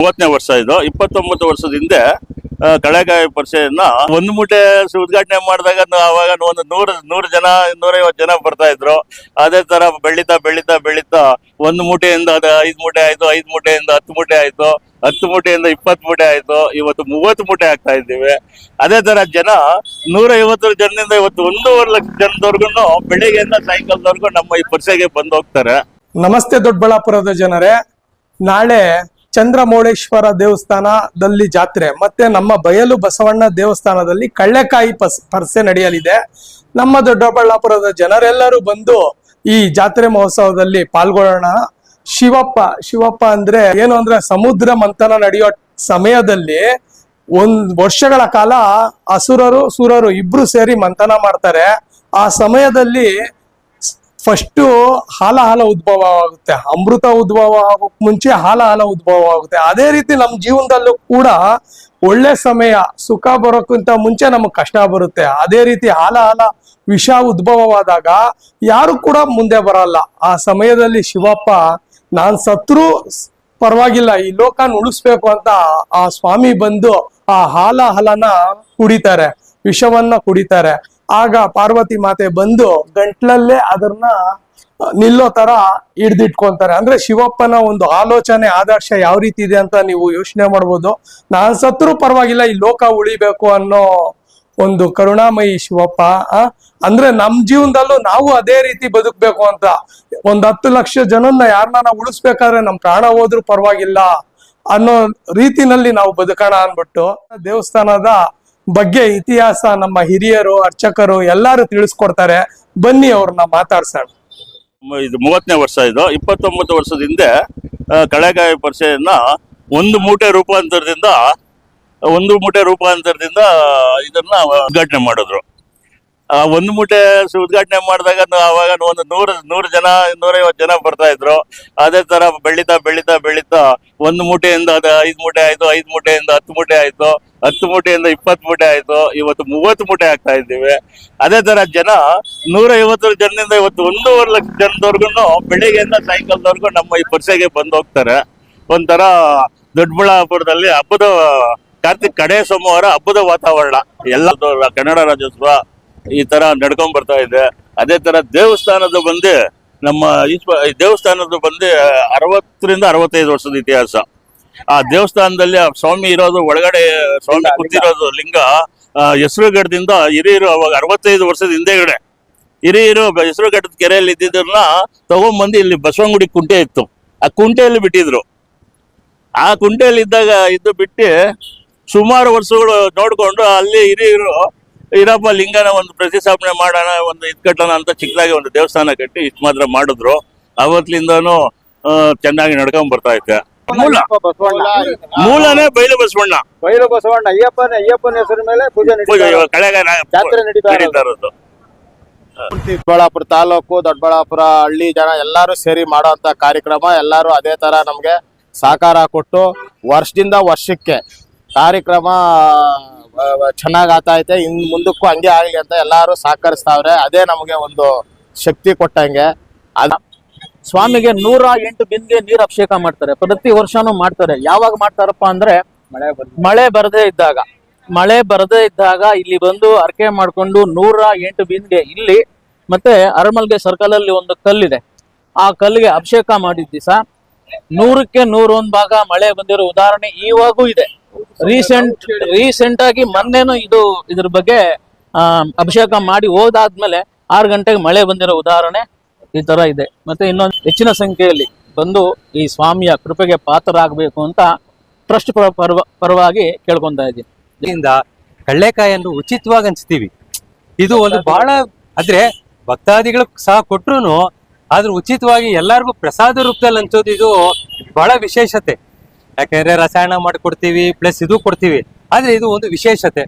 ಮೂವತ್ತನೇ ವರ್ಷ ಇದು. ಇಪ್ಪತ್ತೊಂಬತ್ತು ವರ್ಷದ ಹಿಂದೆ ಆ, ಪರಿಷೆಯನ್ನ ಒಂದು ಮೂಟೆ ಉದ್ಘಾಟನೆ ಮಾಡಿದಾಗ ಅವಾಗ ಒಂದು ನೂರು ನೂರು ಜನ ನೂರೈವತ್ತು ಜನ ಬರ್ತಾ ಇದ್ರು. ಅದೇ ತರ ಬೆಳೀತಾ ಬೆಳೀತಾ ಬೆಳೀತಾ ಒಂದು ಮೂಟೆಯಿಂದ ಅದು ಐದು ಮೂಟೆ ಆಯ್ತು ಐದು ಮೂಟೆಯಿಂದ ಹತ್ತು ಮೂಟೆ ಆಯ್ತು ಹತ್ತು ಮೂಟೆಯಿಂದ ಇಪ್ಪತ್ತು ಮೂಟೆ ಆಯ್ತು ಇವತ್ತು ಮೂವತ್ತು ಮೂಟೆ ಆಗ್ತಾ ಇದ್ದೀವಿ. ಅದೇ ತರ ಜನ ನೂರೈವತ್ತು ಜನದಿಂದ ಇವತ್ತು ಒಂದೂವರೆ ಲಕ್ಷ ಜನದವರೆಗೂ ಬೆಳಿಗ್ಗೆಯಿಂದ ಸಾಯಂಕಾಲದವರೆಗೂ ನಮ್ಮ ಈ ಪರಿಷೆಗೆ ಬಂದು ಹೋಗ್ತಾರೆ. ನಮಸ್ತೆ ದೊಡ್ಡಬಳ್ಳಾಪುರದ ಜನರೇ. ನಾಳೆ ಚಂದ್ರಮೌಳೇಶ್ವರ ದೇವಸ್ಥಾನದಲ್ಲಿ ಜಾತ್ರೆ, ಮತ್ತೆ ನಮ್ಮ ಬಯಲು ಬಸವಣ್ಣ ದೇವಸ್ಥಾನದಲ್ಲಿ ಕಳ್ಳೆಕಾಯಿ ಪಸ್, ಪರ್ಸೆ ನಡೆಯಲಿದೆ. ನಮ್ಮ ದೊಡ್ಡಬಳ್ಳಾಪುರದ ಜನರೆಲ್ಲರೂ ಬಂದು ಈ ಜಾತ್ರೆ ಮಹೋತ್ಸವದಲ್ಲಿ ಪಾಲ್ಗೊಳ್ಳೋಣ. ಶಿವಪ್ಪ ಶಿವಪ್ಪ ಅಂದ್ರೆ ಏನು ಅಂದ್ರೆ ಸಮುದ್ರ ಮಂಥನ ನಡೆಯೋ ಸಮಯದಲ್ಲಿ ಒಂದ್ ವರ್ಷಗಳ ಕಾಲ ಅಸುರರು, ಸುರರು ಇಬ್ರು ಸೇರಿ ಮಂಥನ ಮಾಡ್ತಾರೆ. ಆ ಸಮಯದಲ್ಲಿ ಫಸ್ಟು ಹಾಲ ಹಾಲ ಉದ್ಭವ ಆಗುತ್ತೆ. ಅಮೃತ ಉದ್ಭವ ಆಗೋಕ್ ಮುಂಚೆ ಹಾಲ ಹಾಲ ಉದ್ಭವ ಆಗುತ್ತೆ. ಅದೇ ರೀತಿ ನಮ್ಮ ಜೀವನದಲ್ಲೂ ಕೂಡ ಒಳ್ಳೆ ಸಮಯ, ಸುಖ ಬರೋಕ್ಕಿಂತ ಮುಂಚೆ ನಮಗೆ ಕಷ್ಟ ಬರುತ್ತೆ. ಅದೇ ರೀತಿ ಹಾಲ ಹಾಲ ವಿಷ ಉದ್ಭವವಾದಾಗ ಯಾರು ಕೂಡ ಮುಂದೆ ಬರಲ್ಲ. ಆ ಸಮಯದಲ್ಲಿ ಶಿವಪ್ಪ, ನಾನ್ ಸತ್ರು ಪರವಾಗಿಲ್ಲ, ಈ ಲೋಕನ ಉಳಿಸ್ಬೇಕು ಅಂತ ಆ ಸ್ವಾಮಿ ಬಂದು ಆ ಹಾಲ ಹಲನ ಕುಡಿತಾರೆ, ವಿಷವನ್ನ ಕುಡಿತಾರೆ. ಆಗ ಪಾರ್ವತಿ ಮಾತೆ ಬಂದು ಗಂಟ್ಲಲ್ಲೇ ಅದನ್ನ ನಿಲ್ಲೋ ತರ ಹಿಡ್ದಿಟ್ಕೊಂತಾರೆ. ಅಂದ್ರೆ ಶಿವಪ್ಪನ ಒಂದು ಆಲೋಚನೆ, ಆದರ್ಶ ಯಾವ ರೀತಿ ಇದೆ ಅಂತ ನೀವು ಯೋಚನೆ ಮಾಡ್ಬೋದು. ನಾನ್ ಸತ್ರು ಪರವಾಗಿಲ್ಲ, ಈ ಲೋಕ ಉಳಿಬೇಕು ಅನ್ನೋ ಒಂದು ಕರುಣಾಮಯಿ ಶಿವಪ್ಪ? ಅಂದ್ರೆ ನಮ್ ಜೀವನದಲ್ಲೂ ನಾವು ಅದೇ ರೀತಿ ಬದುಕ್ಬೇಕು ಅಂತ. ಒಂದ್ ಹತ್ತು ಲಕ್ಷ ಜನನ್ನ ಯಾರನ್ನ ನಾವು ಉಳಿಸ್ಬೇಕಾದ್ರೆ ನಮ್ ಪ್ರಾಣ ಹೋದ್ರೂ ಪರವಾಗಿಲ್ಲ ಅನ್ನೋ ರೀತಿನಲ್ಲಿ ನಾವು ಬದುಕೋಣ ಅನ್ಬಿಟ್ಟು ದೇವಸ್ಥಾನದ ಬಗ್ಗೆ ಇತಿಹಾಸ ನಮ್ಮ ಹಿರಿಯರು, ಅರ್ಚಕರು ಎಲ್ಲಾರು ತಿಳಿಸ್ಕೊಡ್ತಾರೆ. ಬನ್ನಿ ಅವ್ರನ್ನ ಮಾತಾಡ್ಸೋಣ. ಇದು ಮೂವತ್ತನೇ ವರ್ಷ ಇದು. ಇಪ್ಪತ್ತೊಂಬತ್ತು ವರ್ಷದ ಹಿಂದೆ ಕಳೆಗಾಯಿ ಪರಿಷೆಯನ್ನ ಒಂದು ಮೂಟೆ ರೂಪಾಂತರದಿಂದ, ಒಂದು ಮೂಟೆ ರೂಪಾಂತರದಿಂದ ಇದನ್ನ ಉದ್ಘಾಟನೆ ಮಾಡಿದ್ರು. ಆ ಒಂದು ಮೂಟೆ ಉದ್ಘಾಟನೆ ಮಾಡಿದಾಗ ಅವಾಗ ಒಂದು ನೂರು ನೂರು ಜನ, ನೂರೈವತ್ತು ಜನ ಬರ್ತಾ ಇದ್ರು. ಅದೇ ತರ ಬೆಳೀತಾ ಬೆಳೀತಾ ಬೆಳೀತಾ ಒಂದು ಮೂಟೆಯಿಂದ ಅದು ಐದು ಮೂಟೆ ಆಯ್ತು, ಐದು ಮೂಟೆಯಿಂದ ಹತ್ತು ಮೂಟೆ ಆಯ್ತು. ಹತ್ತು ಮೂಟೆಯಿಂದ ಇಪ್ಪತ್ತು ಮೂಟೆ ಆಯ್ತು, ಇವತ್ತು ಮೂವತ್ತು ಮೂಟೆ ಆಗ್ತಾ ಇದ್ದೀವಿ. ಅದೇ ತರ ಜನ ನೂರೈವತ್ತು ಜನದಿಂದ ಇವತ್ತು ಒಂದೂವರೆ ಲಕ್ಷ ಜನದವರೆಗೂ ಬೆಳಿಗ್ಗೆಯಿಂದ ಸಾಯಂಕಾಲದವರೆಗೂ ನಮ್ಮ ಈ ಪರಿಸೆಗೆ ಬಂದು ಹೋಗ್ತಾರೆ. ಒಂಥರ ದೊಡ್ಡಬಳ್ಳಾಪುರದಲ್ಲಿ ಹಬ್ಬದ ಕಾರ್ತಿಕ್ ಕಡೆ ಸೋಮವಾರ ಹಬ್ಬದ ವಾತಾವರಣ. ಎಲ್ಲ ಕನ್ನಡ ರಾಜ್ಯೋತ್ಸವ ಈ ತರ ನಡ್ಕೊಂಡ್ ಬರ್ತಾ ಇದೆ. ಅದೇ ತರ ದೇವಸ್ಥಾನದ ಬಂದು ನಮ್ಮ ದೇವಸ್ಥಾನದ ಬಂದು ಅರವತ್ತರಿಂದ ಅರವತ್ತೈದು ವರ್ಷದ ಇತಿಹಾಸ. ಆ ದೇವಸ್ಥಾನದಲ್ಲಿ ಆ ಸ್ವಾಮಿ ಇರೋದು ಒಳಗಡೆ ಸ್ವಾಮಿ ಕೂತಿರೋದು ಲಿಂಗ ಆ, ಹೆಸರುಗಡದಿಂದ ಹಿರಿಯರು ಅವಾಗ ಅರವತ್ತೈದು ವರ್ಷದ ಹಿಂದೆಗಡೆ ಹಿರಿಯರು ಹೆಸರುಘಟ್ಟದ ಕೆರೆಯಲ್ಲಿ ಇದ್ದಿದ್ರನ್ನ ತಗೊಂಡ್ಬಂದು ಇಲ್ಲಿ ಬಸವನಗುಡಿ ಕುಂಟೆ ಇತ್ತು. ಆ ಕುಂಟೆಯಲ್ಲಿ ಬಿಟ್ಟಿದ್ರು. ಆ ಕುಂಟೆಯಲ್ಲಿ ಇದ್ದಾಗ ಇದ್ದು ಬಿಟ್ಟು ಸುಮಾರು ವರ್ಷಗಳು ನೋಡಿಕೊಂಡು ಅಲ್ಲಿ ಹಿರಿಯರು ಇರಪ್ಪ ಲಿಂಗನ ಒಂದು ಪ್ರತಿಷ್ಠಾಪನೆ ಮಾಡೋಣ ಒಂದು ಇದು ಕಟ್ಟೋಣ ಅಂತ ಚಿಕ್ಕದಾಗಿ ಒಂದು ದೇವಸ್ಥಾನ ಕಟ್ಟಿ ಇಷ್ಟು ಮಾತ್ರ ಮಾಡಿದ್ರು. ಅವತ್ತಿಂದನೂ ಚೆನ್ನಾಗಿ ನಡ್ಕೊಂಡ್ ಬರ್ತಾ ಐತೆ ಮೂಲ. ಬಸವಣ್ಣ. ಮೂಲನೇ ಬೈಲು ಬಸವಣ್ಣ. ಬೈಲು ಬಸವಣ್ಣ ಅಯ್ಯಪ್ಪನ ಅಯ್ಯಪ್ಪನ ಹೆಸರು ಮೇಲೆ ಪೂಜೆ ಜಾತ್ರೆ ನಡೀತಾ ಇರೋದು. ದೊಡ್ಡಬಳ್ಳಾಪುರ ತಾಲೂಕು ದೊಡ್ಡಬಳ್ಳಾಪುರ ಹಳ್ಳಿ ಜನ ಎಲ್ಲಾರು ಸೇರಿ ಮಾಡುವಂತ ಕಾರ್ಯಕ್ರಮ. ಎಲ್ಲಾರು ಅದೇ ತರ ನಮ್ಗೆ ಸಹಕಾರ ಕೊಟ್ಟು ವರ್ಷದಿಂದ ವರ್ಷಕ್ಕೆ ಕಾರ್ಯಕ್ರಮ ಚೆನ್ನಾಗಿ ಆತಾ ಐತೆ. ಇನ್ ಮುಂದಕ್ಕೂ ಹಂಗೆ ಆಗ್ಲಿ ಅಂತ ಎಲ್ಲಾರು ಸಹಕರಿಸ್ತಾವ್ರೆ. ಅದೇ ನಮಗೆ ಒಂದು ಶಕ್ತಿ ಕೊಟ್ಟಂಗೆ. ಅದ್ ಸ್ವಾಮಿಗೆ ನೂರ ಎಂಟು ಬಿಂದಿಗೆ ನೀರ್ ಅಭಿಷೇಕ ಮಾಡ್ತಾರೆ. ಪ್ರತಿ ವರ್ಷನೂ ಮಾಡ್ತಾರೆ. ಯಾವಾಗ ಮಾಡ್ತಾರಪ್ಪ ಅಂದ್ರೆ ಮಳೆ ಬರದೇ ಇದ್ದಾಗ. ಮಳೆ ಬರದೇ ಇದ್ದಾಗ ಇಲ್ಲಿ ಬಂದು ಅರ್ಕೆ ಮಾಡ್ಕೊಂಡು ನೂರ ಎಂಟು ಬಿಂದಿಗೆ ಇಲ್ಲಿ ಮತ್ತೆ ಅರಮಲ್ಗೆ ಸರ್ಕಲ್ ಅಲ್ಲಿ ಒಂದು ಕಲ್ಲಿದೆ. ಆ ಕಲ್ಲಿಗೆ ಅಭಿಷೇಕ ಮಾಡಿದ ದಿವಸ ನೂರಕ್ಕೆ ನೂರೊಂದ್ ಭಾಗ ಮಳೆ ಬಂದಿರೋ ಉದಾಹರಣೆ ಇವಾಗೂ ಇದೆ. ರೀಸೆಂಟ್ ರೀಸೆಂಟ್ ಆಗಿ ಮೊನ್ನೆನೂ ಇದು ಇದ್ರ ಬಗ್ಗೆ ಆ, ಅಭಿಷೇಕ ಮಾಡಿ ಹೋದಾದ್ಮೇಲೆ ಆರು ಗಂಟೆಗೆ ಮಳೆ ಬಂದಿರೋ ಉದಾಹರಣೆ. ಈ ತರ ಇದೆ. ಮತ್ತೆ ಇನ್ನೊಂದು ಹೆಚ್ಚಿನ ಸಂಖ್ಯೆಯಲ್ಲಿ ಬಂದು ಈ ಸ್ವಾಮಿಯ ಕೃಪೆಗೆ ಪಾತ್ರರಾಗಬೇಕು ಅಂತ ಟ್ರಸ್ಟ್ ಪರ ಪರವಾಗಿ ಕೇಳ್ಕೊಂತ ಇದ್ದೀನಿ. ಇಂದ ಕಳ್ಳೆಕಾಯನ್ನು ಉಚಿತವಾಗಿ ಹಂಚ್ತೀವಿ. ಇದು ಒಂದು ಬಹಳ ಆದ್ರೆ ಭಕ್ತಾದಿಗಳು ಸಹ ಕೊಟ್ರು ಆದ್ರೆ ಉಚಿತವಾಗಿ ಎಲ್ಲರಿಗೂ ಪ್ರಸಾದ ರೂಪದಲ್ಲಿ ಹಂಚೋದು ಇದು ಬಹಳ ವಿಶೇಷತೆ. ಯಾಕೆಂದ್ರೆ ರಸಾಯನ ಮಾಡಿಕೊಡ್ತೀವಿ ಪ್ಲಸ್ ಇದು ಕೊಡ್ತೀವಿ. ಆದ್ರೆ ಇದು ಒಂದು ವಿಶೇಷತೆ.